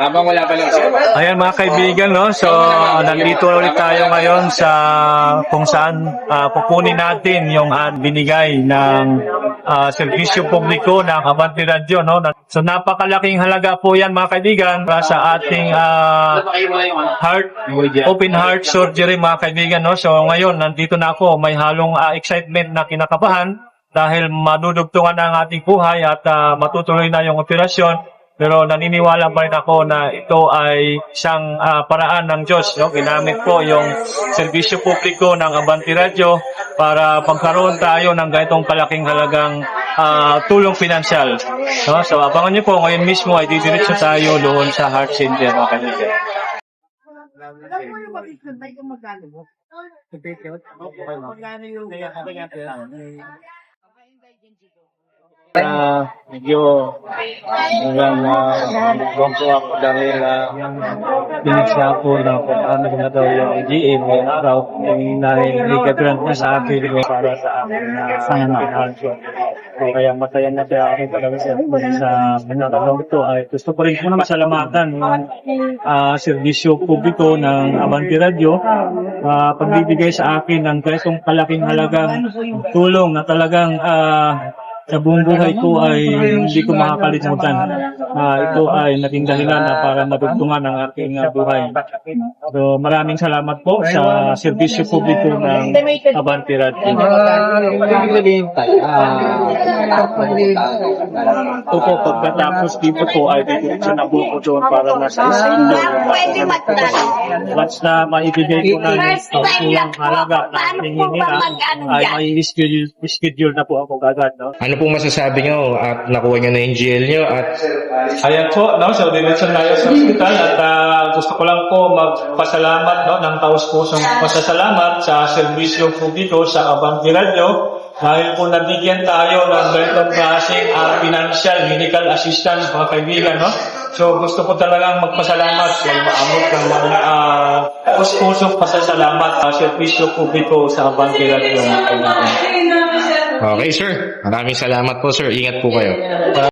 Habang wala pa lang sir. Ayan mga kaibigan, no? So, nandito ulit tayo ngayon sa kung saan ah, pupunin natin yung binigay ng ah, serbisyo publiko ng Avanti Radio, no? So, napakalaking halaga po yan mga kaibigan para sa ating ah, heart, open heart surgery mga kaibigan, no? So, ngayon, nandito na ako, may halong ah, excitement na kinakabahan dahil madudugtungan ang ating buhay at ah, matutuloy na yung operasyon. Pero naniniwala pa rin ako na ito ay isang ah, paraan ng Diyos. No? Ginamit po yung serbisyo publiko ng Abanti Radio para pagkaroon tayo ng ganitong kalaking halagang ah, tulong pinansyal. No? So abangan niyo po, ngayon mismo ay didiretso tayo doon sa Heart Center. Mga kaibigan. Alam mo magkano? Magkano yung Ah, medyo hanggang uh, po ako dahil uh, binigsa ako na kung ano na daw yung EGA ngayong araw. Yung nai-grant na sa akin para sa akin na So, kaya matayan na siya ako talaga sa sa pinatawag ito. Ay gusto ko rin po na masalamatan yung ah, serbisyo publiko ng Avanti Radio. Ah, pagbibigay sa akin ng ganitong kalaking halagang tulong na talagang ah, sa buong buhay ko ay hindi ko makakalimutan. Ah, ito ay naging dahilan na para madugtungan ang aking buhay. So, maraming salamat po sa serbisyo publiko ng Avanti Radio. Ibig sabihin tayo. Ah, Opo, pagkatapos dito po ay didiretso na po ko doon para nasa isang. Once na maibigay ko na yung halaga na hinihingi na, ay may schedule, schedule na po ako agad. No? Ano pong masasabi nyo at nakuha nyo na yung GL nyo at Ayan po, no? so diretso tayo sa hospital at ah, gusto ko lang po magpasalamat no, ng taus-pusong pasasalamat sa serbisyo publiko sa Abanti Radio dahil po nabigyan tayo ng ganitong klaseng uh, financial medical assistance mga kaibigan. No? So gusto ko talagang magpasalamat kay maamot ng mga uh, taus-pusong pasasalamat sa serbisyo publiko sa Abanti Radio mga kaibigan. Okay sir, maraming salamat po sir. Ingat po kayo.